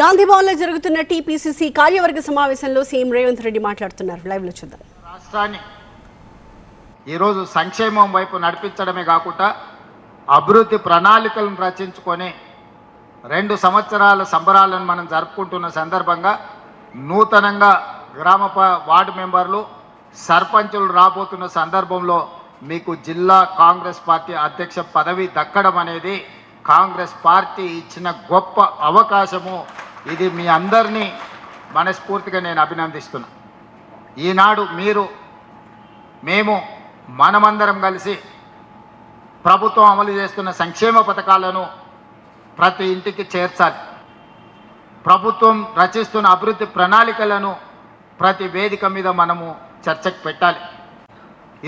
గాంధీభవన్లో జరుగుతున్న టీపీసీసీ కార్యవర్గ సమావేశంలో సీఎం రేవంత్ రెడ్డి మాట్లాడుతున్నారు. లైవ్లో చూద్దాం. రాష్ట్రాన్ని ఈరోజు సంక్షేమం వైపు నడిపించడమే కాకుండా అభివృద్ధి ప్రణాళికలను రచించుకొని రెండు సంవత్సరాల సంబరాలను మనం జరుపుకుంటున్న సందర్భంగా నూతనంగా గ్రామ వార్డు మెంబర్లు సర్పంచులు రాబోతున్న సందర్భంలో మీకు జిల్లా కాంగ్రెస్ పార్టీ అధ్యక్ష పదవి దక్కడం అనేది కాంగ్రెస్ పార్టీ ఇచ్చిన గొప్ప అవకాశము. ఇది మీ అందరినీ మనస్ఫూర్తిగా నేను అభినందిస్తున్నా. ఈనాడు మీరు మేము మనమందరం కలిసి ప్రభుత్వం అమలు చేస్తున్న సంక్షేమ పథకాలను ప్రతి ఇంటికి చేర్చాలి. ప్రభుత్వం రచిస్తున్న అభివృద్ధి ప్రణాళికలను ప్రతి వేదిక మీద మనము చర్చకు పెట్టాలి.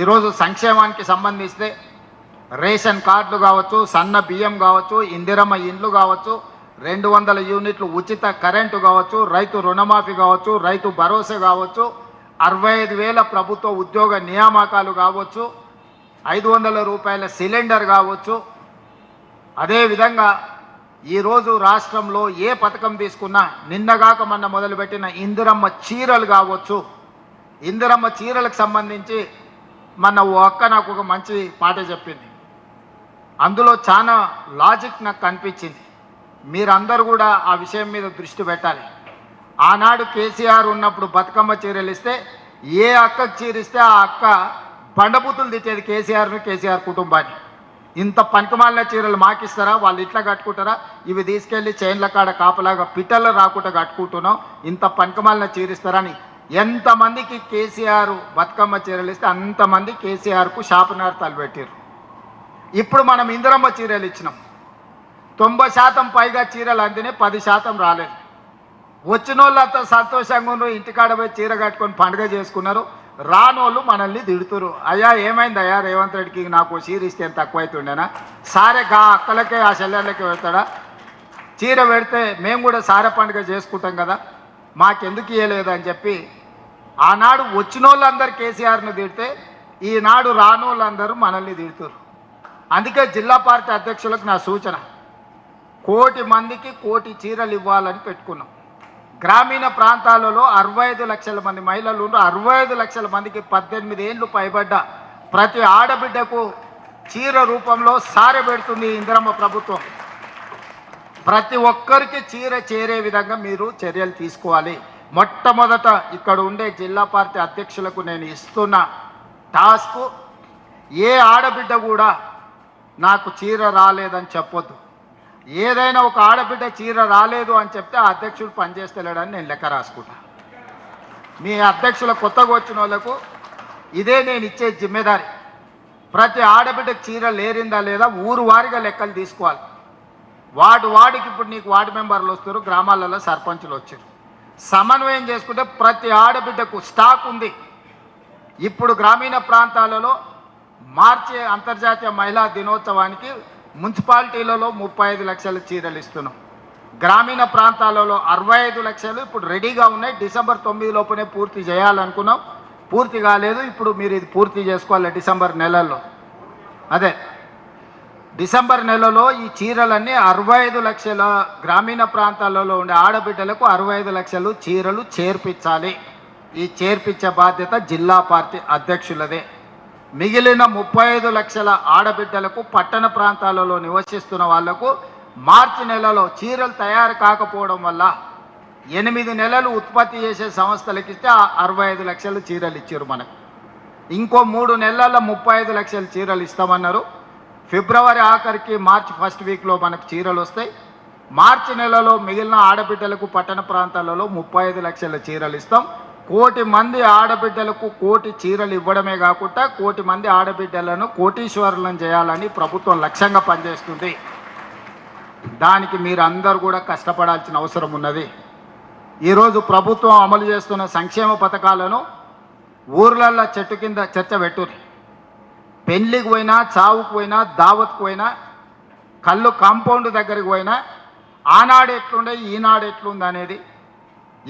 ఈరోజు సంక్షేమానికి సంబంధిస్తే రేషన్ కార్డులు కావచ్చు సన్న బియ్యం కావచ్చు ఇందిరమ్మ ఇండ్లు కావచ్చు రెండు వందల యూనిట్లు ఉచిత కరెంటు కావచ్చు రైతు రుణమాఫీ కావచ్చు రైతు భరోసా కావచ్చు అరవై ఐదు వేల ప్రభుత్వ ఉద్యోగ నియామకాలు కావచ్చు ఐదు వందల రూపాయల సిలిండర్ కావచ్చు. అదేవిధంగా ఈరోజు రాష్ట్రంలో ఏ పథకం తీసుకున్నా నిన్నగాక మొన్న మొదలుపెట్టిన ఇందిరమ్మ చీరలు కావచ్చు. ఇందిరమ్మ చీరలకు సంబంధించి మన ఓ అక్క నాకు ఒక మంచి పాట చెప్పింది. అందులో చాలా లాజిక్ నాకు కనిపించింది. మీరందరూ కూడా ఆ విషయం మీద దృష్టి పెట్టాలి. ఆనాడు కేసీఆర్ ఉన్నప్పుడు బతుకమ్మ చీరలు ఇస్తే ఏ అక్కకు చీరిస్తే ఆ అక్క బండబూతులు తిట్టేది కేసీఆర్ను కేసీఆర్ కుటుంబాన్ని. ఇంత పనికిమాలిన చీరలు మాకిస్తారా? వాళ్ళు ఇట్లా కట్టుకుంటారా? ఇవి తీసుకెళ్ళి చైన్ల కాడ కాపలాగా పిట్టలు రాకుండా కట్టుకుంటున్నాం. ఇంత పనికిమాలిన చీరిస్తారా అని ఎంతమందికి కేసీఆర్ బతుకమ్మ చీరలు ఇస్తే అంతమంది కేసీఆర్కు శాపనార్థాలు పెట్టారు ఇప్పుడు మనం ఇందిరమ్మ చీరలు ఇచ్చినాం. తొంభై శాతం పైగా చీరలు అందినే పది శాతం రాలేదు. వచ్చిన వాళ్ళంతా సంతోషంగా ఉన్నారు ఇంటికాడ పోయి చీర కట్టుకొని పండుగ చేసుకున్నారు. రానోళ్ళు మనల్ని తిడుతురు అయ్యా ఏమైంది అయ్యా రేవంత్ రెడ్డికి? నాకు చీర ఇస్తే తక్కువ అవుతుండేనా సారే గా అక్కలకే ఆ చెల్లెళ్ళకి పెడతాడా? చీర పెడితే మేము కూడా సారె పండుగ చేసుకుంటాం కదా. మాకెందుకు ఇవ్వలేదు అని చెప్పి ఆనాడు వచ్చిన వాళ్ళందరూ కేసీఆర్ను తిడితే ఈనాడు రానోళ్ళందరూ మనల్ని తిడుతురు అందుకే జిల్లా పార్టీ అధ్యక్షులకు నా సూచన. కోటి మందికి కోటి చీరలు ఇవ్వాలని పెట్టుకున్నాం. గ్రామీణ ప్రాంతాలలో అరవై ఐదు లక్షల మంది మహిళలు ఉన్నారు అరవై ఐదు లక్షల మందికి పద్దెనిమిది ఏళ్ళు పైబడ్డ ప్రతి ఆడబిడ్డకు చీర రూపంలో సారె పెడుతుంది ఇందిరమ్మ ప్రభుత్వం. ప్రతి ఒక్కరికి చీర చేరే విధంగా మీరు చర్యలు తీసుకోవాలి. మొట్టమొదట ఇక్కడ ఉండే జిల్లా పార్టీ అధ్యక్షులకు నేను ఇస్తున్న టాస్క్ ఏ ఆడబిడ్డ కూడా నాకు చీర రాలేదని చెప్పొద్దు. ఏదైనా ఒక ఆడబిడ్డ చీర రాలేదు అని చెప్తే ఆ అధ్యక్షుడు పనిచేస్తలేడని నేను లెక్క రాసుకుంటా. మీ అధ్యక్షుల కొత్తగా వచ్చిన వాళ్ళకు ఇదే నేను ఇచ్చే జిమ్మెదారి. ప్రతి ఆడబిడ్డకు చీర లేరిందా లేదా ఊరు వారిగా లెక్కలు తీసుకోవాలి. వాడు వాడికి ఇప్పుడు నీకు వార్డు మెంబర్లు వస్తారు గ్రామాలలో సర్పంచులు వచ్చారు. సమన్వయం చేసుకుంటే ప్రతి ఆడబిడ్డకు స్టాక్ ఉంది. ఇప్పుడు గ్రామీణ ప్రాంతాలలో మార్చి అంతర్జాతీయ మహిళా దినోత్సవానికి మున్సిపాలిటీలలో ముప్పై ఐదు లక్షల చీరలు ఇస్తున్నాం. గ్రామీణ ప్రాంతాలలో అరవై ఐదు లక్షలు ఇప్పుడు రెడీగా ఉన్నాయి. డిసెంబర్ తొమ్మిది లోపునే పూర్తి చేయాలనుకున్నాం. పూర్తి కాలేదు. ఇప్పుడు మీరు ఇది పూర్తి చేసుకోవాలి డిసెంబర్ నెలల్లో. అదే. డిసెంబర్ నెలలో ఈ చీరలన్నీ అరవై ఐదు లక్షల గ్రామీణ ప్రాంతాలలో ఉండే ఆడబిడ్డలకు అరవై ఐదు లక్షలు చీరలు చేర్పించాలి. ఈ చేర్పించే బాధ్యత జిల్లా పార్టీ అధ్యక్షులదే. మిగిలిన ముప్పై ఐదు లక్షల ఆడబిడ్డలకు పట్టణ ప్రాంతాలలో నివసిస్తున్న వాళ్ళకు మార్చి నెలలో చీరలు తయారు కాకపోవడం వల్ల ఎనిమిది నెలలు ఉత్పత్తి చేసే సంస్థలకు ఇస్తే ఆ అరవై ఐదు లక్షల చీరలు ఇచ్చారు మనకు. ఇంకో మూడు నెలల ముప్పై ఐదు లక్షల చీరలు ఇస్తామన్నారు. ఫిబ్రవరి ఆఖరికి మార్చి ఫస్ట్ వీక్లో మనకు చీరలు వస్తాయి. మార్చి నెలలో మిగిలిన ఆడబిడ్డలకు పట్టణ ప్రాంతాలలో ముప్పై ఐదు లక్షల చీరలు ఇస్తాం. కోటి మంది ఆడబిడ్డలకు కోటి చీరలు ఇవ్వడమే కాకుండా కోటి మంది ఆడబిడ్డలను కోటీశ్వరులను చేయాలని ప్రభుత్వం లక్ష్యంగా పనిచేస్తుంది. దానికి మీరు అందరూ కూడా కష్టపడాల్సిన అవసరం ఉన్నది. ఈరోజు ప్రభుత్వం అమలు చేస్తున్న సంక్షేమ పథకాలను ఊర్లల్లో చెట్టు కింద చర్చ పెట్టుర్రి. పెళ్ళికి పోయినా చావుకు పోయినా దావత్కు పోయినా కళ్ళు కాంపౌండ్ దగ్గరికి పోయినా ఆనాడు ఎట్లుండే ఈనాడు ఎట్లుంది అనేది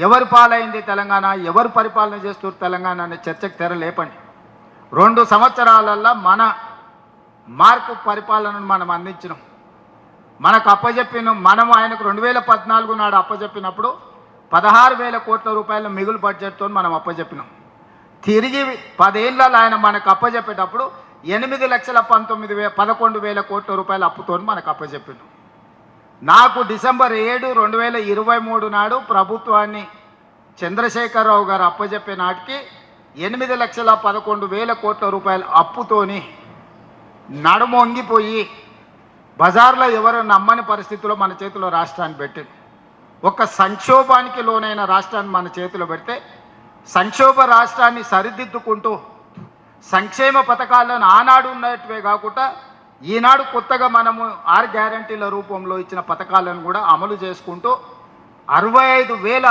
ఎవరు పాలైంది తెలంగాణ ఎవరు పరిపాలన చేస్తున్నారు తెలంగాణ అనే చర్చకు తెర లేపండి. రెండు సంవత్సరాలల్లో మన మార్పు పరిపాలనను మనం అందించినాం. మనకు అప్పజెప్పిన మనం ఆయనకు రెండు వేల పద్నాలుగు నాడు అప్పజెప్పినప్పుడు పదహారు వేల కోట్ల రూపాయల మిగులు బడ్జెట్తో మనం అప్పజెప్పినాం. తిరిగి పదేళ్ళలో ఆయన మనకు అప్పజెప్పేటప్పుడు ఎనిమిది లక్షల పంతొమ్మిది వే పదకొండు వేల కోట్ల రూపాయల అప్పుతో మనకు అప్పజెప్పినాం నాకు డిసెంబర్ ఏడు రెండు వేల ఇరవై మూడు నాడు ప్రభుత్వాన్ని చంద్రశేఖరరావు గారు అప్పజెప్పే నాటికి ఎనిమిది లక్షల పదకొండు వేల కోట్ల రూపాయల అప్పుతోని నడుమొంగిపోయి బజార్లో ఎవరు నమ్మని పరిస్థితిలో మన చేతిలో రాష్ట్రాన్ని పెట్టింది. ఒక సంక్షోభానికి లోనైన రాష్ట్రాన్ని మన చేతిలో పెడితే సంక్షోభ రాష్ట్రాన్ని సరిదిద్దుకుంటూ సంక్షేమ పథకాలను ఆనాడు ఉన్నట్టువే కాకుండా ఈనాడు కొత్తగా మనము ఆరు గ్యారంటీల రూపంలో ఇచ్చిన పథకాలను కూడా అమలు చేసుకుంటూ అరవై ఐదు వేల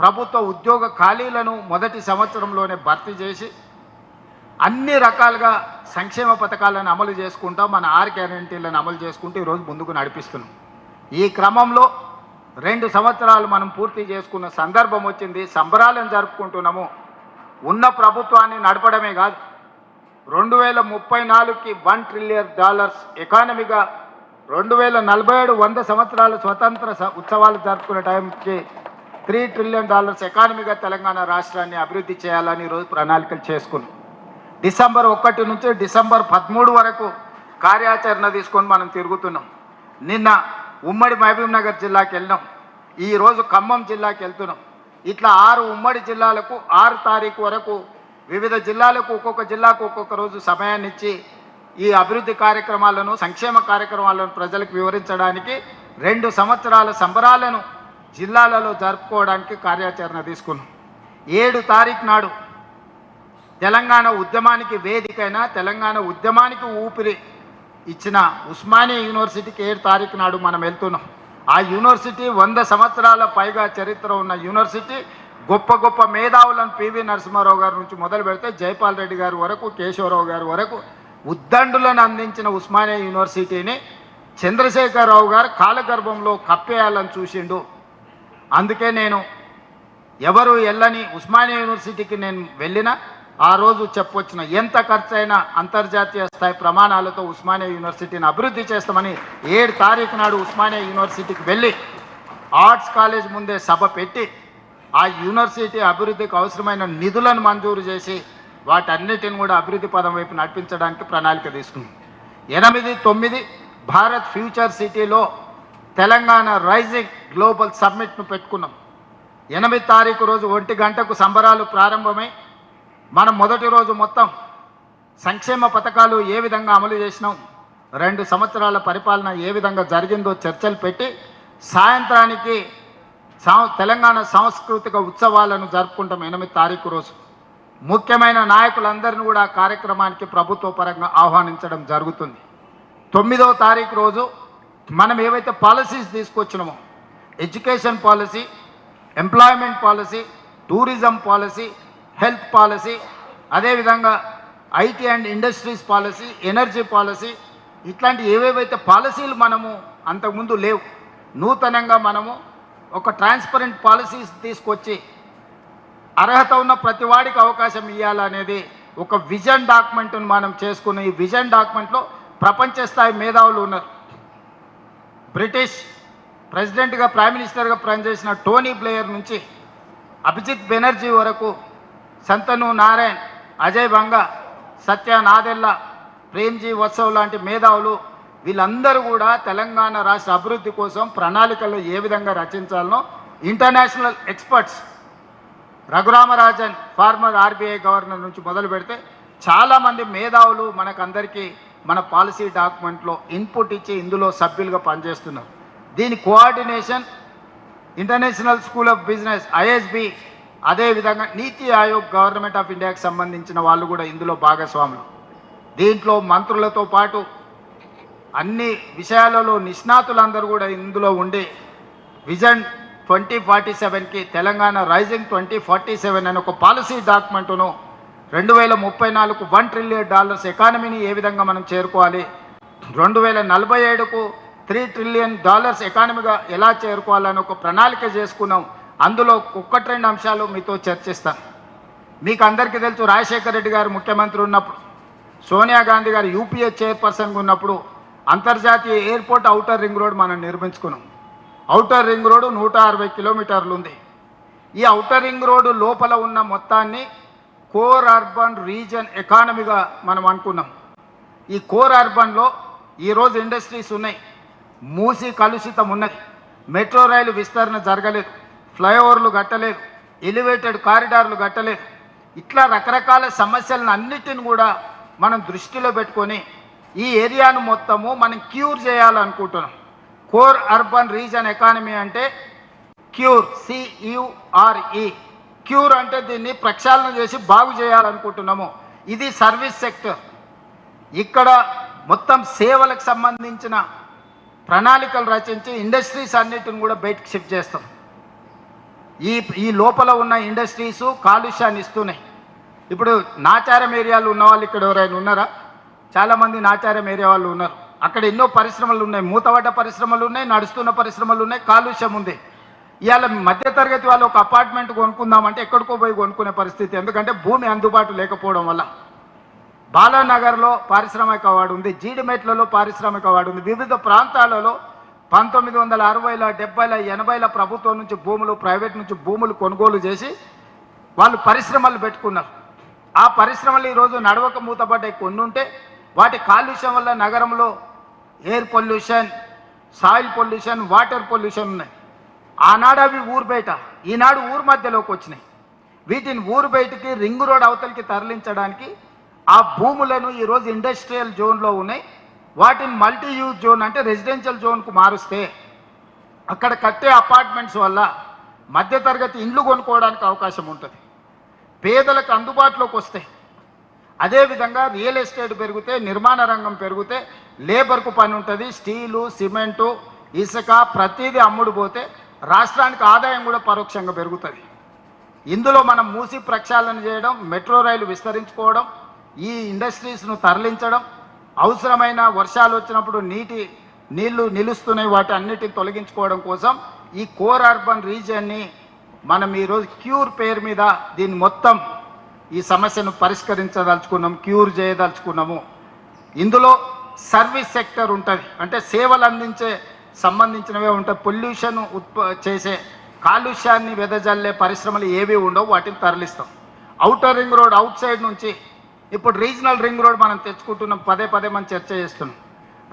ప్రభుత్వ ఉద్యోగ ఖాళీలను మొదటి సంవత్సరంలోనే భర్తీ చేసి అన్ని రకాలుగా సంక్షేమ పథకాలను అమలు చేసుకుంటూ మన ఆరు గ్యారంటీలను అమలు చేసుకుంటూ ఈరోజు ముందుకు నడిపిస్తున్నాం. ఈ క్రమంలో రెండు సంవత్సరాలు మనం పూర్తి చేసుకున్న సందర్భం వచ్చింది. సంబరాలను జరుపుకుంటున్నాము. ఉన్న ప్రభుత్వాన్ని నడపడమే కాదు రెండు వేల ముప్పై నాలుగుకి వన్ ట్రిలియన్ డాలర్స్ ఎకానమీగా రెండు వేల నలభై ఏడు వంద సంవత్సరాల స్వతంత్ర స- ఉత్సవాలు జరుపుకునే టైంకి త్రీ ట్రిలియన్ డాలర్స్ ఎకానమీగా తెలంగాణ రాష్ట్రాన్ని అభివృద్ధి చేయాలని ఈరోజు ప్రణాళికలు చేసుకున్నాం. డిసెంబర్ ఒకటి నుంచి డిసెంబర్ పదమూడు వరకు కార్యాచరణ తీసుకొని మనం తిరుగుతున్నాం. నిన్న ఉమ్మడి మహబూబ్నగర్ జిల్లాకి వెళ్ళినాం. ఈరోజు ఖమ్మం జిల్లాకి వెళ్తున్నాం. ఇట్లా ఆరు ఉమ్మడి జిల్లాలకు ఆరు తారీఖు వరకు వివిధ జిల్లాలకు ఒక్కొక్క జిల్లాకు ఒక్కొక్క రోజు సమయాన్ని ఇచ్చి ఈ అభివృద్ధి కార్యక్రమాలను సంక్షేమ కార్యక్రమాలను ప్రజలకు వివరించడానికి రెండు సంవత్సరాల సంబరాలను జిల్లాలలో జరుపుకోవడానికి కార్యాచరణ తీసుకున్నాం. ఏడు తారీఖు నాడు తెలంగాణ ఉద్యమానికి వేదికైన తెలంగాణ ఉద్యమానికి ఊపిరి ఇచ్చిన ఉస్మానియా యూనివర్సిటీకి ఏడు తారీఖు నాడు మనం వెళ్తున్నాం. ఆ యూనివర్సిటీ వంద సంవత్సరాల పైగా చరిత్ర ఉన్న యూనివర్సిటీ గొప్ప గొప్ప మేధావులను పివి నరసింహారావు గారి నుంచి మొదలు పెడితే జైపాల్ రెడ్డి గారి వరకు కేశవరావు గారి వరకు ఉద్దండులను అందించిన ఉస్మానియా యూనివర్సిటీని చంద్రశేఖరరావు గారు కాలగర్భంలో కప్పేయాలని చూసిండు. అందుకే నేను ఎవరు వెళ్ళని ఉస్మానియా యూనివర్సిటీకి నేను వెళ్ళినా ఆ రోజు చెప్పొచ్చిన ఎంత ఖర్చైనా అంతర్జాతీయ స్థాయి ప్రమాణాలతో ఉస్మానియా యూనివర్సిటీని అభివృద్ధి చేస్తామని ఏడు తారీఖు నాడు ఉస్మానియా యూనివర్సిటీకి వెళ్ళి ఆర్ట్స్ కాలేజ్ ముందే సభ పెట్టి ఆ యూనివర్సిటీ అభివృద్ధికి అవసరమైన నిధులను మంజూరు చేసి వాటన్నిటిని కూడా అభివృద్ధి పదం వైపు నడిపించడానికి ప్రణాళిక తీసుకుంది. ఎనిమిది తొమ్మిది భారత్ ఫ్యూచర్ సిటీలో తెలంగాణ రైజింగ్ గ్లోబల్ సమ్మిట్ను పెట్టుకున్నాం. ఎనిమిది తారీఖు రోజు ఒంటి గంటకు సంబరాలు ప్రారంభమై మనం మొదటి రోజు మొత్తం సంక్షేమ పథకాలు ఏ విధంగా అమలు చేసినాం రెండు సంవత్సరాల పరిపాలన ఏ విధంగా జరిగిందో చర్చలు పెట్టి సాయంత్రానికి తెలంగాణ సాంస్కృతిక ఉత్సవాలను జరుపుకుంటాం ఎనిమిది తారీఖు రోజు. ముఖ్యమైన నాయకులందరినీ కూడా కార్యక్రమానికి ప్రభుత్వ పరంగా ఆహ్వానించడం జరుగుతుంది. తొమ్మిదవ తారీఖు రోజు మనం ఏవైతే policies తీసుకొచ్చినామో education policy employment policy tourism policy health policy అదేవిధంగా IT and industries policy energy policy ఇట్లాంటి ఏవేవైతే పాలసీలు మనము అంతకుముందు లేవు నూతనంగా మనము ఒక ట్రాన్స్పరెంట్ పాలసీస్ తీసుకొచ్చి అర్హత ఉన్న ప్రతి వాడికి అవకాశం ఇవ్వాలనేది ఒక విజన్ డాక్యుమెంట్ను మనం చేసుకున్న ఈ విజన్ డాక్యుమెంట్లో ప్రపంచ స్థాయి మేధావులు ఉన్నారు. బ్రిటిష్ ప్రెసిడెంట్గా ప్రైమ్ మినిస్టర్గా పనిచేసిన టోనీ బ్లేయర్ నుంచి అభిజిత్ బెనర్జీ వరకు సంతను నారాయణ్ అజయ్ బంగా సత్య నాదెల్లా ప్రేమ్జీ వత్సవ్ లాంటి మేధావులు వీళ్ళందరూ కూడా తెలంగాణ రాష్ట్ర అభివృద్ధి కోసం ప్రణాళికలు ఏ విధంగా రచించాలనో international experts Raghuram Rajan former RBI governor నుంచి మొదలు పెడితే చాలామంది మేధావులు మనకందరికీ మన పాలసీ డాక్యుమెంట్లో ఇన్పుట్ ఇచ్చి ఇందులో సభ్యులుగా పనిచేస్తున్నారు. దీని coordination international school of business ISB అదేవిధంగా నీతి ఆయోగ్ గవర్నమెంట్ ఆఫ్ ఇండియాకి సంబంధించిన వాళ్ళు కూడా ఇందులో భాగస్వాములు. దీంట్లో మంత్రులతో పాటు అన్ని విషయాలలో నిష్ణాతులందరూ కూడా ఇందులో ఉండి విజన్ ట్వంటీ ఫార్టీ సెవెన్కి Telangana rising twenty forty seven అనే ఒక పాలసీ డాక్యుమెంటును రెండు వేల ముప్పై నాలుగు వన్ ట్రిలియన్ డాలర్స్ ఎకానమీని ఏ విధంగా మనం చేరుకోవాలి? రెండు వేల నలభై ఏడుకు త్రీ ట్రిలియన్ డాలర్స్ ఎకానమీగా ఎలా చేరుకోవాలని ఒక ప్రణాళిక చేసుకున్నాం. అందులో ఒక్కటి రెండు అంశాలు మీతో చర్చిస్తాను మీకు అందరికీ తెలుసు రాజశేఖర రెడ్డి గారు ముఖ్యమంత్రి ఉన్నప్పుడు సోనియా గాంధీ గారు యూపీఏ చైర్పర్సన్గా ఉన్నప్పుడు అంతర్జాతీయ ఎయిర్పోర్ట్ అవుటర్ రింగ్ రోడ్ మనం నిర్మించుకున్నాం. అవుటర్ రింగ్ రోడ్ నూట అరవై కిలోమీటర్లు ఉంది. ఈ అవుటర్ రింగ్ రోడ్డు లోపల ఉన్న మొత్తాన్ని కోర్ అర్బన్ రీజన్ ఎకానమీగా మనం అనుకున్నాం. ఈ కోర్ అర్బన్లో ఈరోజు ఇండస్ట్రీస్ ఉన్నాయి. మూసి కలుషితం ఉన్నది. మెట్రో రైలు విస్తరణ జరగలేదు. ఫ్లైఓవర్లు కట్టలేదు. ఎలివేటెడ్ కారిడార్లు కట్టలేదు. ఇట్లా రకరకాల సమస్యలను అన్నిటిని కూడా మనం దృష్టిలో పెట్టుకొని ఈ ఏరియాను మొత్తము మనం క్యూర్ చేయాలనుకుంటున్నాం. కోర్ అర్బన్ రీజన్ ఎకానమీ అంటే cure C U R E cure అంటే దీన్ని ప్రక్షాళన చేసి బాగు చేయాలనుకుంటున్నాము. ఇది సర్వీస్ సెక్టర్. ఇక్కడ మొత్తం సేవలకు సంబంధించిన ప్రణాళికలు రచించి ఇండస్ట్రీస్ అన్నిటిని కూడా బయటకు షిఫ్ట్ చేస్తాం. ఈ ఈ లోపల ఉన్న ఇండస్ట్రీస్ కాలుష్యాన్ని ఇస్తున్నాయి. ఇప్పుడు నాచారం ఏరియాలో ఉన్న వాళ్ళు ఇక్కడ ఎవరైనా ఉన్నారా? చాలామంది నాచారం ఏరియా వాళ్ళు ఉన్నారు. అక్కడ ఎన్నో పరిశ్రమలు ఉన్నాయి. మూతబడ్డ పరిశ్రమలు ఉన్నాయి నడుస్తున్న పరిశ్రమలు ఉన్నాయి కాలుష్యం ఉంది. ఇవాళ మధ్యతరగతి వాళ్ళు ఒక అపార్ట్మెంట్ కొనుక్కుందామంటే ఎక్కడికో పోయి కొనుక్కునే పరిస్థితి. ఎందుకంటే భూమి అందుబాటు లేకపోవడం వల్ల. బాలానగర్లో పారిశ్రామిక వాడు ఉంది. జీడిమెట్లలో పారిశ్రామిక వాడు ఉంది. వివిధ ప్రాంతాలలో పంతొమ్మిది వందల అరవైల డెబ్బైల ఎనభైల ప్రభుత్వం నుంచి భూములు ప్రైవేట్ నుంచి భూములు కొనుగోలు చేసి వాళ్ళు పరిశ్రమలు పెట్టుకున్నారు. ఆ పరిశ్రమలు ఈరోజు నడవక మూతపడ్డాయి. కొన్ని ఉంటే వాటి కాలుష్యం వల్ల నగరంలో air pollution soil pollution water pollution ఉన్నాయి. ఆనాడు అవి ఊరు బయట ఈనాడు ఊరు మధ్యలోకి వచ్చినాయి. వీటిని ఊరు బయటికి రింగ్ రోడ్ అవతలికి తరలించడానికి ఆ భూములను ఈరోజు ఇండస్ట్రియల్ జోన్లో ఉన్నాయి. వాటిని మల్టీ యూజ్ జోన్ అంటే రెసిడెన్షియల్ జోన్కు మారుస్తే అక్కడ కట్టే అపార్ట్మెంట్స్ వల్ల మధ్యతరగతి ఇండ్లు కొనుక్కోవడానికి అవకాశం ఉంటుంది. పేదలకు అందుబాటులోకి వస్తాయి అదేవిధంగా రియల్ ఎస్టేట్ పెరిగితే నిర్మాణ రంగం పెరిగితే లేబర్కు పని ఉంటుంది. స్టీలు సిమెంటు ఇసుక ప్రతిదీ అమ్ముడు పోతే రాష్ట్రానికి ఆదాయం కూడా పరోక్షంగా పెరుగుతుంది. ఇందులో మనం మూసి ప్రక్షాళన చేయడం మెట్రో రైలు విస్తరించుకోవడం ఈ ఇండస్ట్రీస్ను తరలించడం అవసరమైన వర్షాలు వచ్చినప్పుడు నీటి నీళ్ళు నిలుస్తున్నాయి వాటి అన్నిటిని తొలగించుకోవడం కోసం ఈ కోర్ అర్బన్ రీజియన్ని మనం ఈరోజు క్యూర్ పేరు మీద దీన్ని మొత్తం ఈ సమస్యను పరిష్కరించదలుచుకున్నాం క్యూర్ చేయదలుచుకున్నాము. ఇందులో సర్వీస్ సెక్టర్ ఉంటుంది. అంటే సేవలు అందించే సంబంధించినవే ఉంటాయి. పొల్యూషన్ ఉత్ప చేసే కాలుష్యాన్ని వెదజల్లే పరిశ్రమలు ఏవి ఉండవు వాటిని తరలిస్తాం. Outer ring road outside నుంచి ఇప్పుడు రీజనల్ రింగ్ రోడ్ మనం తెచ్చుకుంటున్నాం పదే పదే మనం చర్చ చేస్తున్నాం.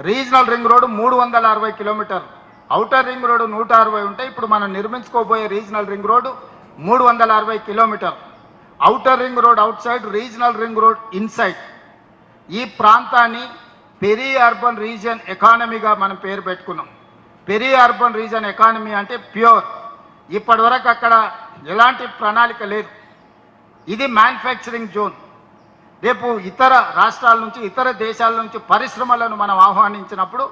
రీజనల్ రింగ్ రోడ్ మూడు వందల అరవై కిలోమీటర్ అవుటర్ రింగ్ రోడ్ నూట అరవై ఉంటే ఇప్పుడు మనం నిర్మించుకోబోయే రీజనల్ రింగ్ రోడ్ మూడు వందల అరవై kilometre outer ring road outside regional ring road inside. ఈ ప్రాంతాన్ని పెరీ అర్బన్ రీజియన్ ఎకానమీగా మనం పేరు పెట్టుకున్నాం. పెరీ అర్బన్ రీజన్ ఎకానమీ అంటే ప్యూర్. ఇప్పటివరకు అక్కడ ఎలాంటి ప్రణాళిక లేదు. ఇది మ్యానుఫ్యాక్చరింగ్ జోన్. రేపు ఇతర రాష్ట్రాల నుంచి ఇతర దేశాల నుంచి పరిశ్రమలను మనం ఆహ్వానించినప్పుడు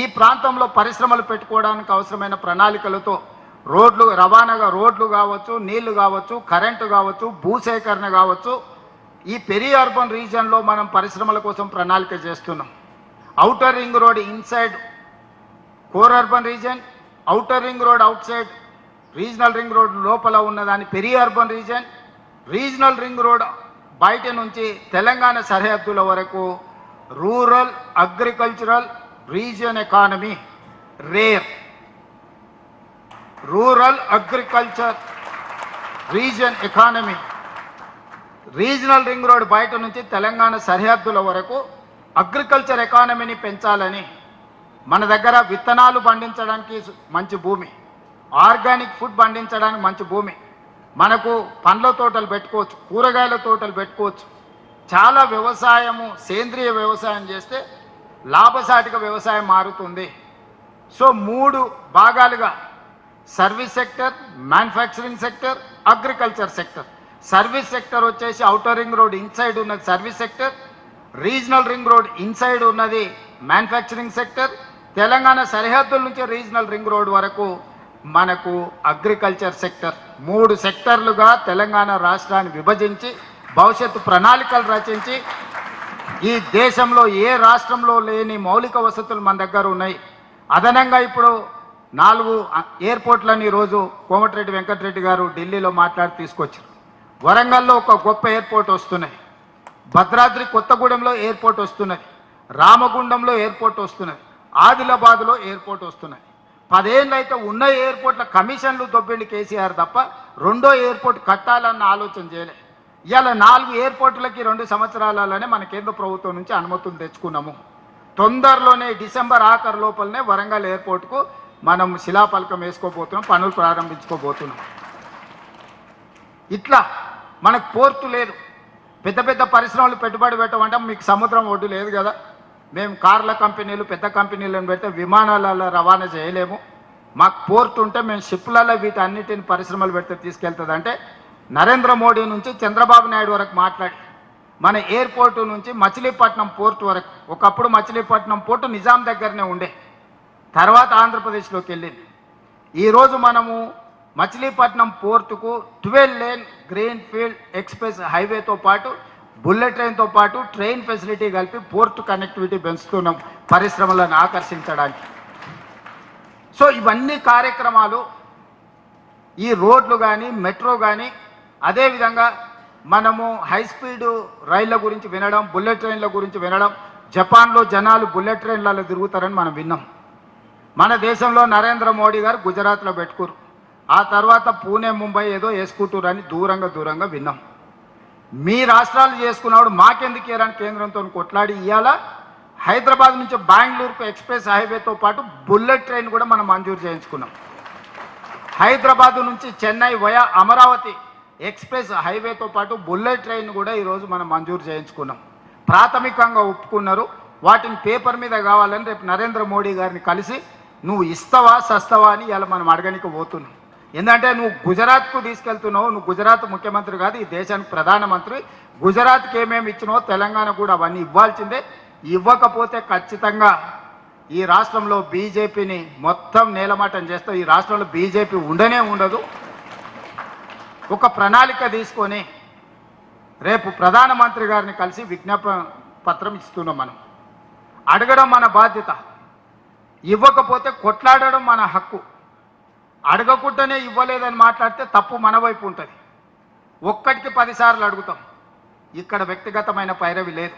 ఈ ప్రాంతంలో పరిశ్రమలు పెట్టుకోవడానికి అవసరమైన ప్రణాళికలతో రోడ్లు రవాణాగా రోడ్లు కావచ్చు నీళ్ళు కావచ్చు కరెంటు కావచ్చు భూసేకరణ కావచ్చు ఈ పెరి అర్బన్ రీజియన్లో మనం పరిశ్రమల కోసం ప్రణాళిక చేస్తున్నాం. Outer ring road inside core urban region outer ring road outside regional ring road లోపల ఉన్నదాన్ని peri urban region regional ring road బయట నుంచి తెలంగాణ సరిహద్దుల వరకు rural agricultural region economy rare. Rural agriculture region economy. Regional ring road బయట నుంచి తెలంగాణ సరిహద్దుల వరకు అగ్రికల్చర్ ఎకానమీని పెంచాలని మన దగ్గర విత్తనాలు పండించడానికి మంచి భూమి ఆర్గానిక్ ఫుడ్ పండించడానికి మంచి భూమి. మనకు పండ్ల తోటలు పెట్టుకోవచ్చు కూరగాయల తోటలు పెట్టుకోవచ్చు. చాలా వ్యవసాయము సేంద్రియ వ్యవసాయం చేస్తే లాభసాటిగా వ్యవసాయం మారుతుంది. సో మూడు భాగాలుగా service sector manufacturing sector agriculture sector. Service sector వచ్చేసి అవుటర్ రింగ్ రోడ్ ఇన్సైడ్ ఉన్నది service sector regional ring road inside ఉన్నది మ్యానుఫ్యాక్చరింగ్ సెక్టర్. తెలంగాణ సరిహద్దుల నుంచి రీజనల్ రింగ్ రోడ్ వరకు మనకు అగ్రికల్చర్ సెక్టర్. మూడు సెక్టర్లుగా తెలంగాణ రాష్ట్రాన్ని విభజించి భవిష్యత్తు ప్రణాళికలు రచించి ఈ దేశంలో ఏ రాష్ట్రంలో లేని మౌలిక వసతులు మన దగ్గర ఉన్నాయి. అదనంగా ఇప్పుడు నాలుగు ఎయిర్పోర్ట్లని ఈరోజు కోమటిరెడ్డి వెంకటరెడ్డి గారు ఢిల్లీలో మాట్లాడి తీసుకొచ్చారు. వరంగల్లో ఒక గొప్ప ఎయిర్పోర్ట్ వస్తున్నాయి. భద్రాద్రి కొత్తగూడెంలో ఎయిర్పోర్ట్ వస్తున్నది రామగుండంలో ఎయిర్పోర్ట్ వస్తున్నది ఆదిలాబాద్లో ఎయిర్పోర్ట్ వస్తున్నది పదేళ్ళైతే ఉన్న ఎయిర్పోర్ట్ల కమిషన్లు దొబ్బిండి కేసీఆర్ తప్ప రెండో ఎయిర్పోర్ట్ కట్టాలన్న ఆలోచన చేయలే. ఇవాళ నాలుగు ఎయిర్పోర్ట్లకి రెండు సంవత్సరాలలోనే మన కేంద్ర ప్రభుత్వం నుంచి అనుమతులు తెచ్చుకున్నాము. తొందరలోనే డిసెంబర్ ఆఖరు లోపలనే వరంగల్ ఎయిర్పోర్ట్కు మనం శిలాఫలకం వేసుకోబోతున్నాం పనులు ప్రారంభించుకోబోతున్నాం. ఇట్లా మనకు పోర్టు లేదు. పెద్ద పెద్ద పరిశ్రమలు పెట్టుబడి పెట్టమంటే మీకు సముద్రం ఒడ్డు లేదు కదా. మేము కార్ల కంపెనీలు పెద్ద కంపెనీలను పెడితే విమానాలలో రవాణా చేయలేము. మాకు పోర్ట్ ఉంటే మేము షిప్లలో వీటన్నిటిని పరిశ్రమలు పెడితే తీసుకెళ్తుంది అంటే నరేంద్ర మోడీ నుంచి చంద్రబాబు నాయుడు వరకు మాట్లాడి మన ఎయిర్పోర్ట్ నుంచి మచిలీపట్నం పోర్ట్ వరకు. ఒకప్పుడు మచిలీపట్నం పోర్టు నిజాం దగ్గరనే ఉండే. తర్వాత ఆంధ్రప్రదేశ్లోకి వెళ్ళింది. ఈరోజు మనము మచిలీపట్నం పోర్టుకు twelve lane green field express హైవేతో పాటు బుల్లెట్ ట్రైన్తో పాటు ట్రైన్ ఫెసిలిటీ కలిపి పోర్టు కనెక్టివిటీ పెంచుతున్నాం పరిశ్రమలను ఆకర్షించడానికి. సో ఇవన్నీ కార్యక్రమాలు ఈ రోడ్లు కానీ మెట్రో కానీ అదేవిధంగా మనము హై స్పీడ్ రైళ్ళ గురించి వినడం బుల్లెట్ ట్రైన్ల గురించి వినడం జపాన్లో జనాలు బుల్లెట్ ట్రైన్లలో తిరుగుతారని మనం విన్నాం. మన దేశంలో నరేంద్ర మోడీ గారు గుజరాత్లో పెట్టుకురు ఆ తర్వాత పూణే ముంబై ఏదో వేసుకుంటారు అని దూరంగా దూరంగా విన్నాం. మీ రాష్ట్రాలు చేసుకున్నప్పుడు మాకెందుకు ఇయ్యరని కేంద్రంతో కొట్లాడి ఇవాళ హైదరాబాద్ నుంచి బెంగళూరుకు ఎక్స్ప్రెస్ హైవేతో పాటు బుల్లెట్ ట్రైన్ కూడా మనం మంజూరు చేయించుకున్నాం. హైదరాబాద్ నుంచి చెన్నై వయా అమరావతి ఎక్స్ప్రెస్ హైవేతో పాటు బుల్లెట్ ట్రైన్ కూడా ఈరోజు మనం మంజూరు చేయించుకున్నాం. ప్రాథమికంగా ఒప్పుకున్నారు. వాటిని పేపర్ మీద కావాలని రేపు నరేంద్ర మోడీ గారిని కలిసి నువ్వు ఇస్తావా సస్తావా అని ఇలా మనం అడగనికి పోతున్నాం. ఎందుకంటే నువ్వు గుజరాత్కు తీసుకెళ్తున్నావు నువ్వు గుజరాత్ ముఖ్యమంత్రి కాదు ఈ దేశానికి ప్రధానమంత్రి. గుజరాత్కి ఏమేమి ఇచ్చినో తెలంగాణ కూడా అవన్నీ ఇవ్వాల్సిందే. ఇవ్వకపోతే ఖచ్చితంగా ఈ రాష్ట్రంలో బీజేపీని మొత్తం నేలమాటం చేస్తావు ఈ రాష్ట్రంలో బీజేపీ ఉండనే ఉండదు. ఒక ప్రణాళిక తీసుకొని రేపు ప్రధానమంత్రి గారిని కలిసి విజ్ఞాపన పత్రం ఇస్తున్నాం మనం. అడగడం మన బాధ్యత. ఇవ్వకపోతే కొట్లాడడం మన హక్కు. అడగకుండానే ఇవ్వలేదని మాట్లాడితే తప్పు మన వైపు ఉంటుంది. ఒక్కటికి పదిసార్లు అడుగుతాం. ఇక్కడ వ్యక్తిగతమైన పైరవి లేదు.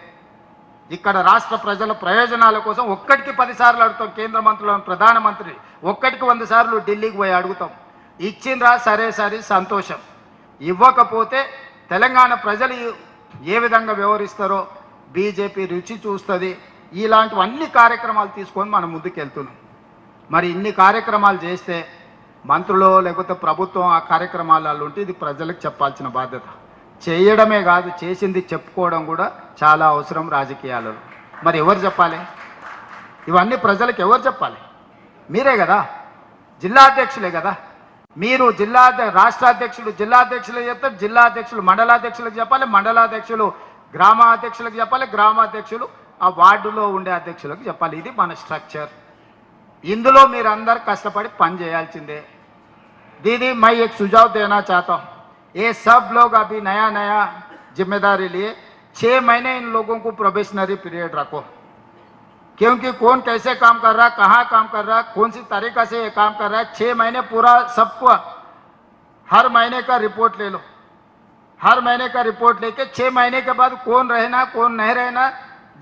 ఇక్కడ రాష్ట్ర ప్రజల ప్రయోజనాల కోసం ఒక్కటికి పదిసార్లు అడుగుతాం కేంద్ర మంత్రులను ప్రధానమంత్రి. ఒక్కటికి వంద సార్లు ఢిల్లీకి పోయి అడుగుతాం. ఇచ్చిండ్రా సరే సరే సంతోషం. ఇవ్వకపోతే తెలంగాణ ప్రజలు ఏ విధంగా వ్యవహరిస్తారో బీజేపీ రుచి చూస్తుంది. ఇలాంటివన్నీ కార్యక్రమాలు తీసుకొని మనం ముందుకెళ్తున్నాం. మరి ఇన్ని కార్యక్రమాలు చేస్తే మంత్రులు లేకపోతే ప్రభుత్వం ఆ కార్యక్రమాలలో ఉంటే ఇది ప్రజలకు చెప్పాల్సిన బాధ్యత. చేయడమే కాదు చేసింది చెప్పుకోవడం కూడా చాలా అవసరం రాజకీయాలలో. మరి ఎవరు చెప్పాలి? ఇవన్నీ ప్రజలకు ఎవరు చెప్పాలి? మీరే కదా. జిల్లా అధ్యక్షులే కదా. మీరు జిల్లా రాష్ట్ర అధ్యక్షులు జిల్లా అధ్యక్షులు చెప్తారు జిల్లా అధ్యక్షులు మండలాధ్యక్షులకు చెప్పాలి మండలాధ్యక్షులు గ్రామ అధ్యక్షులకు చెప్పాలి గ్రామాధ్యక్షులు ఆ వార్డులో ఉండే అధ్యక్షులకు చెప్పాలి ఇది మన స్ట్రక్చర్ ఇందులో మీరు అందరు కష్టపడి పని చేయాల్సిందే दीदी मैं एक सुझाव देना चाहता हूँ ये सब लोग अभी नया नया जिम्मेदारी लिए छः महीने इन लोगों को प्रोबेशनरी पीरियड रखो क्योंकि कौन कैसे काम कर रहा है कहाँ काम कर रहा है कौन सी तरीका से ये काम कर रहा है छः महीने पूरा सबको हर महीने का रिपोर्ट ले लो हर महीने का रिपोर्ट लेके छः महीने के बाद कौन रहना कौन नहीं रहना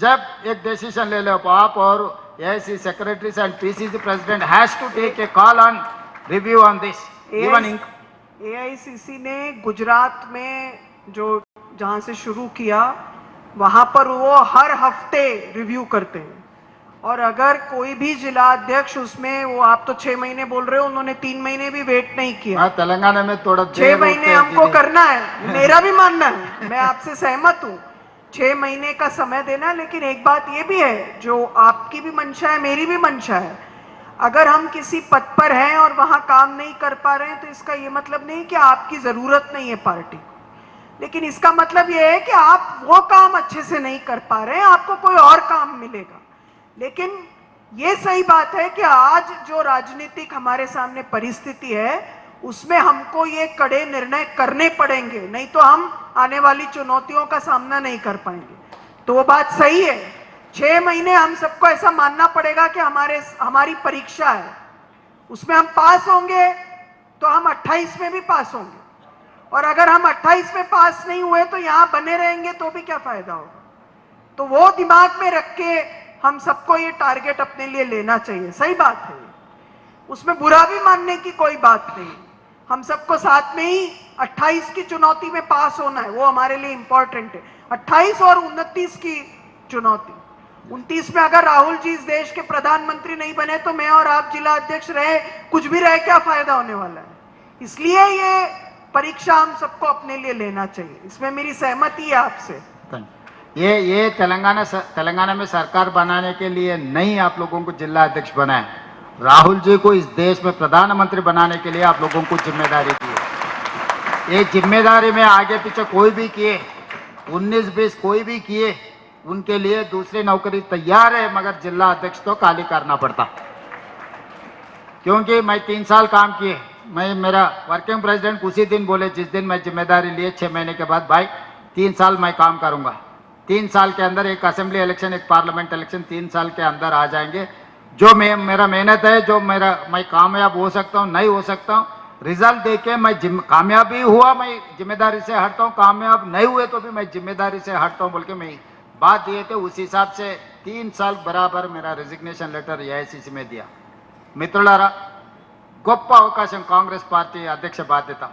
जब एक डिसीज़न ले लो आप और AC secretaries and PCC president has to take a call on review on this in AICC ने गुजरात में जो जहाँ से शुरू किया वहाँ पर वो हर हफ़्ते रिव्यू करते हैं। और अगर कोई भी जिला अध्यक्ष उसमें वो आप तो छह महीने बोल रहे हो उन्होंने तीन महीने भी वेट नहीं किया। हाँ तेलंगाना में थोड़ा छह महीने हमको करना है मेरा भी मानना है मैं आपसे सहमत हूँ। छह महीने का समय देना, लेकिन एक बात ये भी है, जो आपकी भी मंशा है, मेरी भी मंशा है। अगर हम किसी पद पर हैं और वहाँ काम नहीं कर पा रहे हैं तो इसका ये मतलब नहीं कि आपकी ज़रूरत नहीं है पार्टी लेकिन इसका मतलब ये है कि आप वो काम अच्छे से नहीं कर पा रहे हैं, आपको कोई और काम मिलेगा। लेकिन ये सही बात है कि आज जो राजनीतिक हमारे सामने परिस्थिति है उसमें हमको ये कड़े निर्णय करने पड़ेंगे, नहीं तो हम आने वाली चुनौतियों का सामना नहीं कर पाएँगे। तो वो बात सही है। छह महीने हम सबको ऐसा मानना पड़ेगा कि हमारे, हमारी परीक्षा है। उसमें हम पास होंगे तो हम 28 में भी पास होंगे। और अगर हम 28 में पास नहीं हुए तो यहाँ बने रहेंगे तो भी क्या फ़ायदा होगा? तो वो दिमाग में रख के हम सबको ये टारगेट अपने लिए लेना चाहिए। सही बात है। उसमें बुरा भी मानने की कोई बात नहीं। हम सबको साथ में ही 28 की चुनौती में पास होना है, वो हमारे लिए इंपॉर्टेंट है। 28 और 29 की चुनौती। 29 में अगर राहुल जी इस देश के प्रधानमंत्री नहीं बने तो मैं और आप जिला अध्यक्ष रहे, कुछ भी रहे, क्या फ़ायदा होने वाला है? इसलिए ये परीक्षा हम सबको अपने लिए लेना चाहिए। इसमें मेरी सहमति है आपसे। ये ये तेलंगाना तेलंगाना में सरकार बनाने के लिए नहीं आप लोगों को जिला अध्यक्ष बनाए। राहुल जी को इस देश में प्रधानमंत्री बनाने के लिए आप लोगों को ज़िम्मेदारी दी है। ये ज़िम्मेदारी में आगे पीछे कोई भी किए, उन्नीस बीस कोई भी किए, उनके लिए दूसरी नौकरी तैयार है, मगर जिला अध्यक्ष तो खाली करना पड़ता। क्योंकि मैं तीन साल काम किए, मैं, मेरा वर्किंग प्रेसिडेंट उसी दिन बोले, जिस दिन मैं ज़िम्मेदारी लिए छः महीने के बाद, भाई, तीन साल मैं काम करूँगा। तीन साल के अंदर एक असेंबली इलेक्शन एक पार्लियामेंट इलेक्शन तीन साल के अंदर आ जाएँगे। जो मैं मेरा मेहनत है जो मेरा मैं कामयाब हो सकता हूँ नहीं हो सकता हूँ रिजल्ट दे के मैं जिम कामयाब भी हुआ मैं जिम्मेदारी से हटता हूँ कामयाब नहीं हुए तो भी मैं जिम्मेदारी से हटता हूँ बोल के मैं बात दिए थे उस हिसाब से तीन साल बराबर मेरा रेजिग्नेशन लेटर ఏఐసిసి में दिया మిత్రులారా గొప్ప అవకాశం కాంగ్రెస్ పార్టీ అధ్యక్ష బాధ్యత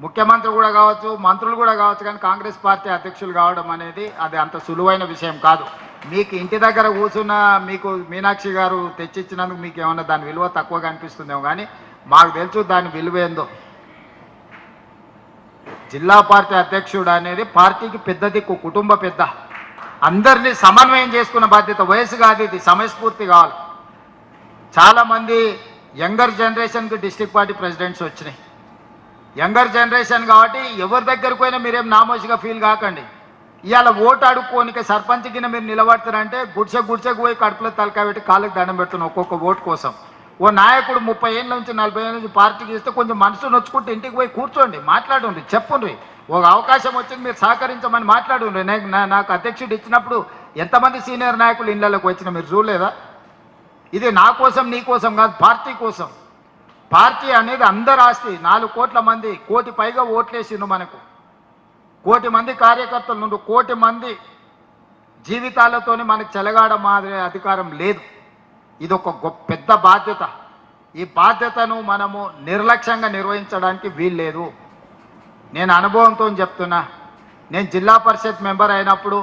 ముఖ్యమంత్రి కూడా కావచ్చు మంత్రులు కూడా కావచ్చు కానీ కాంగ్రెస్ పార్టీ అధ్యక్షులు కావడం అనేది అది అంత సులువైన విషయం కాదు మీకు ఇంటి దగ్గర కూర్చున్న మీకు మీనాక్షి గారు తెచ్చిచ్చినందుకు మీకు ఏమన్నా దాని విలువ తక్కువగా అనిపిస్తుందేమో కానీ మాకు తెలుసు దాని విలువ ఏందో. జిల్లా పార్టీ అధ్యక్షుడు అనేది పార్టీకి పెద్ద దిక్కు కుటుంబ పెద్ద. అందరినీ సమన్వయం చేసుకున్న బాధ్యత వయసు కాదు ఇది సమయస్ఫూర్తి కావాలి. చాలామంది యంగర్ జనరేషన్కి డిస్టిక్ పార్టీ ప్రెసిడెంట్స్ వచ్చినాయి. యంగర్ జనరేషన్ కాబట్టి ఎవరి దగ్గరకు పోయినా మీరేం నామోషిగా ఫీల్ కాకండి. ఇవాళ ఓటు అడుక్కోనిక సర్పంచ్ కింద మీరు నిలబడతారంటే గుడిసె గుడిసెకు పోయి కడుపులో తలకాయ పెట్టి కాళ్ళకి దండం పెడుతున్నాం ఒక్కొక్క ఓటు కోసం. ఓ నాయకుడు ముప్పై ఏళ్ళ నుంచి నలభై ఏళ్ళ నుంచి పార్టీకి ఇస్తే కొంచెం మనసు నొచ్చుకుంటే ఇంటికి పోయి కూర్చోండి మాట్లాడండి చెప్పుండ్రి. ఒక అవకాశం వచ్చింది మీరు సహకరించమని మాట్లాడండి నాకు నా- నాకు అధ్యక్షుడు ఇచ్చినప్పుడు ఎంతమంది సీనియర్ నాయకులు ఇళ్ళకి వచ్చిన మీరు చూడలేదా? ఇది నా కోసం నీ కోసం కాదు పార్టీ కోసం. పార్టీ అనేది అందరి ఆస్తి. నాలుగు కోట్ల మంది కోటి పైగా ఓట్లేసిండు మనకు. కోటి మంది కార్యకర్తలు నుండి కోటి మంది జీవితాలతోని మనకు చెలగాడ మాదిరి అధికారం లేదు. ఇది ఒక గొప్ప పెద్ద బాధ్యత. ఈ బాధ్యతను మనము నిర్లక్ష్యంగా నిర్వహించడానికి వీల్లేదు నేను అనుభవంతో చెప్తున్నా. నేను జిల్లా పరిషత్ మెంబర్ అయినప్పుడు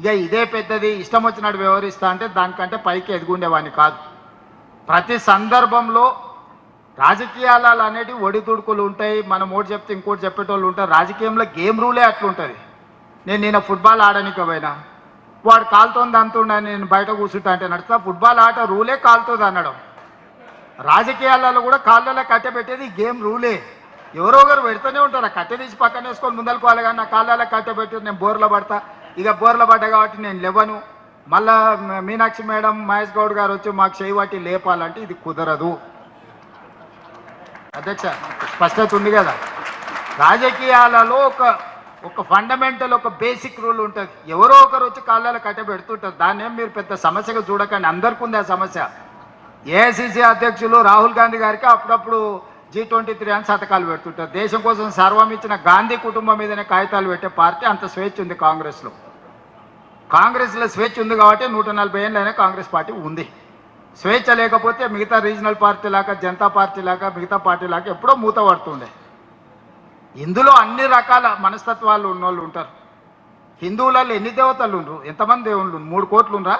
ఇక ఇదే పెద్దది ఇష్టం వచ్చినట్టు వ్యవహరిస్తా అంటే దానికంటే పైకి ఎదుగుండేవాడిని కాదు. ప్రతి సందర్భంలో రాజకీయాలు అనేటివి ఒడిదుడుకులు ఉంటాయి. మనం ఓటు చెప్తే ఇంకోటి చెప్పేటోళ్ళు ఉంటారు. రాజకీయంలో గేమ్ రూలే అట్లుంటుంది. నేను నేను ఫుట్బాల్ ఆడడానికి పోయినా. వాడు కాలుతోంది అంతుండ నేను బయట కూర్చుంటా అంటే నడుస్తా ఫుట్బాల్ ఆట రూలే కాలుతుంది అనడం. రాజకీయాలలో కూడా కాళ్ళలో కట్టె పెట్టేది గేమ్ రూలే. ఎవరో ఒకరు పెడుతూనే ఉంటారు. ఆ కట్టె తీసి పక్కన వేసుకొని ముందలుకోవాలి కానీ నా కాళ్ళలో కట్టె పెట్టి నేను బోర్లో పడతా. ఇక బోర్లో పడ్డా కాబట్టి నేను లేవను. మళ్ళా మీనాక్షి మేడం మహేష్ గౌడ్ గారు వచ్చి మాకు చేయబట్టి లేపాలంటే ఇది కుదరదు. అధ్యక్ష స్పష్టత ఉంది కదా. రాజకీయాలలో ఒక ఒక ఫండమెంటల్ ఒక బేసిక్ రూల్ ఉంటుంది. ఎవరో ఒకరు వచ్చి కాళ్ళలో కట్టబెడుతుంటారు దాన్ని ఏం మీరు పెద్ద సమస్యగా చూడకండి. అందరికీ ఉంది ఆ సమస్య. ఏఐసిసి అధ్యక్షులు రాహుల్ గాంధీ గారికి అప్పుడప్పుడు జీ ట్వంటీ త్రీ అని శతకాలు పెడుతుంటారు. దేశం కోసం సర్వం ఇచ్చిన గాంధీ కుటుంబం మీదనే కాగితాలు పెట్టే పార్టీ అంత స్వేచ్ఛ ఉంది కాంగ్రెస్లో. కాంగ్రెస్లో స్వేచ్ఛ ఉంది కాబట్టి నూట నలభై ఏళ్ళైనా కాంగ్రెస్ పార్టీ ఉంది. స్వేచ్ఛ లేకపోతే మిగతా రీజనల్ పార్టీ లాగా జనతా పార్టీ లాగా మిగతా పార్టీ లాగా ఎప్పుడో మూత పడుతుండే. ఇందులో అన్ని రకాల మనస్తత్వాలు ఉన్నోళ్ళు ఉంటారు. హిందువులలో ఎన్ని దేవతలు ఉండరు? ఎంతమంది దేవుళ్ళు మూడు కోట్లు ఉండరా?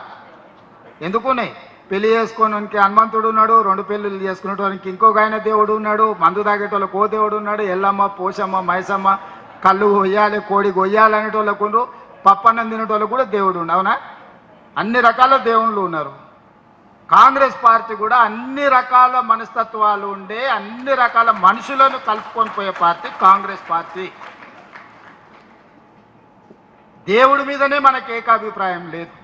ఎందుకున్నాయి? పెళ్ళి చేసుకోవడానికి హనుమంతుడు ఉన్నాడు రెండు పెళ్ళిళ్ళు చేసుకునేటానికి ఇంకొక ఆయన దేవుడు ఉన్నాడు మందు తాగేటోళ్ళకి ఓ దేవుడు ఉన్నాడు ఎల్లమ్మ పోషమ్మ మైసమ్మ కళ్ళు కొయ్యాలి కోడి కొయ్యాలి అనేటోళ్ళకు పప్పన్నం తినేటోళ్ళకు కూడా దేవుడు ఉండు అవునా? అన్ని రకాల దేవుళ్ళు ఉన్నారు. కాంగ్రెస్ పార్టీ కూడా అన్ని రకాల మనస్తత్వాలు ఉండే అన్ని రకాల మనుషులను కలుపుకొని పోయే పార్టీ కాంగ్రెస్ పార్టీ. దేవుడి మీదనే మనకి ఏకాభిప్రాయం లేదు.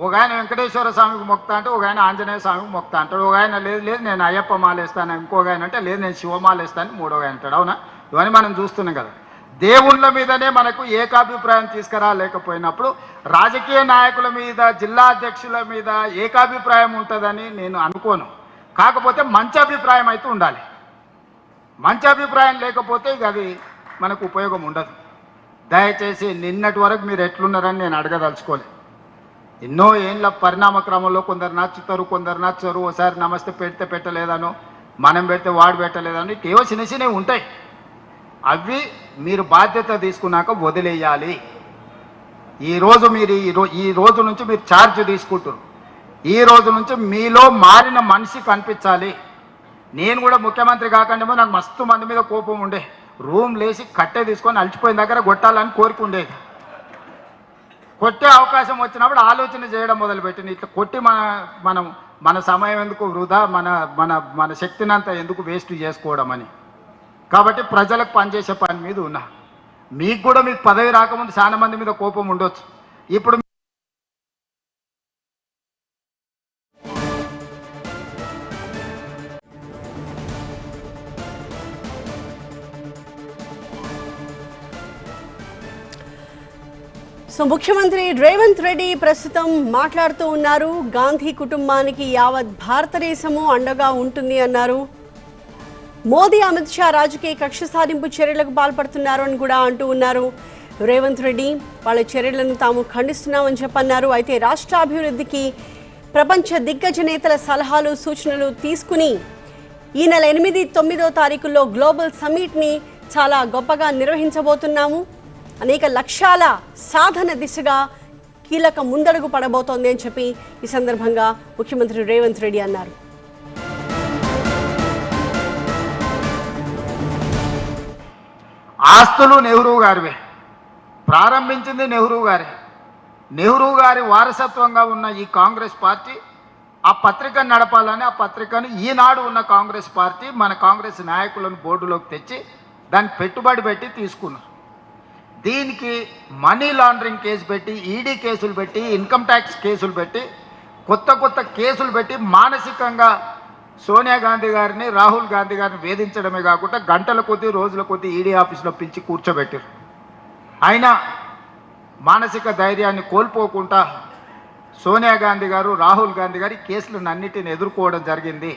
ఒక ఆయన వెంకటేశ్వర స్వామికి మొక్తా అంటే ఒక ఆయన ఆంజనేయ స్వామికి మొక్తా అంటాడు. ఒక ఆయన లేదు లేదు నేను అయ్యప్ప మాలేస్తాను ఇంకొక ఆయన అంటే లేదు నేను శివమాలేస్తాను మూడో ఆయన అంటాడు. అవునా? ఇవన్నీ మనం చూస్తున్నాం కదా. దేవుళ్ళ మీదనే మనకు ఏకాభిప్రాయం తీసుకురాలేకపోయినప్పుడు రాజకీయ నాయకుల మీద జిల్లా అధ్యక్షుల మీద ఏకాభిప్రాయం ఉంటుందని నేను అనుకోను. కాకపోతే మంచి అభిప్రాయం అయితే ఉండాలి. మంచి అభిప్రాయం లేకపోతే ఇక అది మనకు ఉపయోగం ఉండదు. దయచేసి నిన్నటి వరకు మీరు ఎట్లున్నారని నేను అడగదలుచుకోలేదు ఎన్నో ఏండ్ల పరిణామ క్రమంలో కొందరు నచ్చుతారు కొందరు నచ్చరు. ఒకసారి నమస్తే పెడితే పెట్టలేదను మనం పెడితే వాడు పెట్టలేదని ఏవో చిన్న చిన్నవి ఉంటాయి. అవి మీరు బాధ్యత తీసుకున్నాక వదిలేయాలి. ఈ రోజు మీరు ఈ ఈ రోజు నుంచి మీరు ఛార్జ్ తీసుకుంటున్నారు. ఈ రోజు నుంచి మీలో మారిన మనిషి కనిపించాలి. నేను కూడా ముఖ్యమంత్రి కాకుండా నాకు మస్తు మంది మీద కోపం ఉండే. రూమ్ లేచి కట్టే తీసుకొని అలిచిపోయిన దగ్గర కొట్టాలని కోరిక ఉండేది. కొట్టే అవకాశం వచ్చినప్పుడు ఆలోచన చేయడం మొదలుపెట్టింది. ఇట్లా కొట్టి మన మనం మన సమయం ఎందుకు వృధా? మన మన మన శక్తినంతా ఎందుకు వేస్ట్ చేసుకోవడం అని. కాబట్టి ప్రజలకు పనిచేసే పని మీద ఉన్నా. మీకు కూడా మీకు పదవి రాకముందు చాలా మంది మీద కోపం ఉండొచ్చు. ఇప్పుడు సో ముఖ్యమంత్రి రేవంత్ రెడ్డి ప్రస్తుతం మాట్లాడుతూ ఉన్నారు గాంధీ కుటుంబానికి యావత్ భారతదేశము అండగా ఉంటుంది అన్నారు. మోదీ అమిత్ షా రాజకీయ కక్ష సాధింపు చర్యలకు పాల్పడుతున్నారు అని కూడా అంటూ ఉన్నారు. రేవంత్ రెడ్డి వాళ్ళ చర్యలను తాము ఖండిస్తున్నామని చెప్పన్నారు. అయితే రాష్ట్ర అభివృద్ధికి ప్రపంచ దిగ్గజ నేతల సలహాలు సూచనలు తీసుకుని ఈ నెల ఎనిమిది తొమ్మిదో తారీఖుల్లో గ్లోబల్ సమ్మిట్ని చాలా గొప్పగా నిర్వహించబోతున్నాము. అనేక లక్ష్యాల సాధన దిశగా కీలక ముందడుగు పడబోతోంది అని చెప్పి ఈ సందర్భంగా ముఖ్యమంత్రి రేవంత్ రెడ్డి అన్నారు. ఆస్తులు నెహ్రూ గారివే. ప్రారంభించింది నెహ్రూ గారే. నెహ్రూ గారి వారసత్వంగా ఉన్న ఈ కాంగ్రెస్ పార్టీ ఆ పత్రికను నడపాలని ఆ పత్రికను ఈనాడు ఉన్న కాంగ్రెస్ పార్టీ మన కాంగ్రెస్ నాయకులను బోర్డులోకి తెచ్చి దాన్ని పెట్టుబడి పెట్టి తీసుకున్నారు. దీనికి మనీ లాండరింగ్ కేసు పెట్టి ఈడీ కేసులు పెట్టి ఇన్కమ్ ట్యాక్స్ కేసులు పెట్టి కొత్త కొత్త కేసులు పెట్టి మానసికంగా సోనియా గాంధీ గారిని రాహుల్ గాంధీ గారిని వేధించడమే కాకుండా గంటల కొద్దీ రోజుల కొద్దీ ఈడీ ఆఫీస్లో పిలిచి కూర్చోబెట్టారు. అయినా మానసిక ధైర్యాన్ని కోల్పోకుండా సోనియా గాంధీ గారు రాహుల్ గాంధీ గారి కేసులను అన్నిటిని ఎదుర్కోవడం జరిగింది.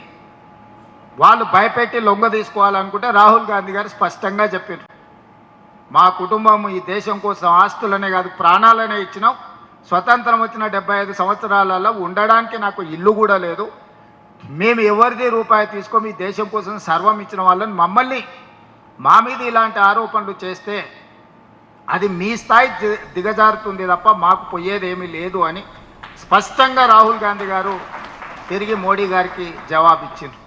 వాళ్ళు భయపెట్టి లొంగ తీసుకోవాలనుకుంటే రాహుల్ గాంధీ గారు స్పష్టంగా చెప్పారు. మా కుటుంబం ఈ దేశం కోసం ఆస్తులనే కాదు ప్రాణాలనే ఇచ్చినాం. స్వతంత్రం వచ్చిన డెబ్బై ఐదు సంవత్సరాలలో ఉండడానికి నాకు ఇల్లు కూడా లేదు. మేము ఎవరిది రూపాయి తీసుకో మీ దేశం కోసం సర్వం ఇచ్చిన వాళ్ళని మమ్మల్ని మా మీద ఇలాంటి ఆరోపణలు చేస్తే అది మీ స్థాయి దిగజారుతుంది తప్ప మాకు పోయేదేమీ లేదు అని స్పష్టంగా రాహుల్ గాంధీ గారు తిరిగి మోడీ గారికి జవాబిచ్చింది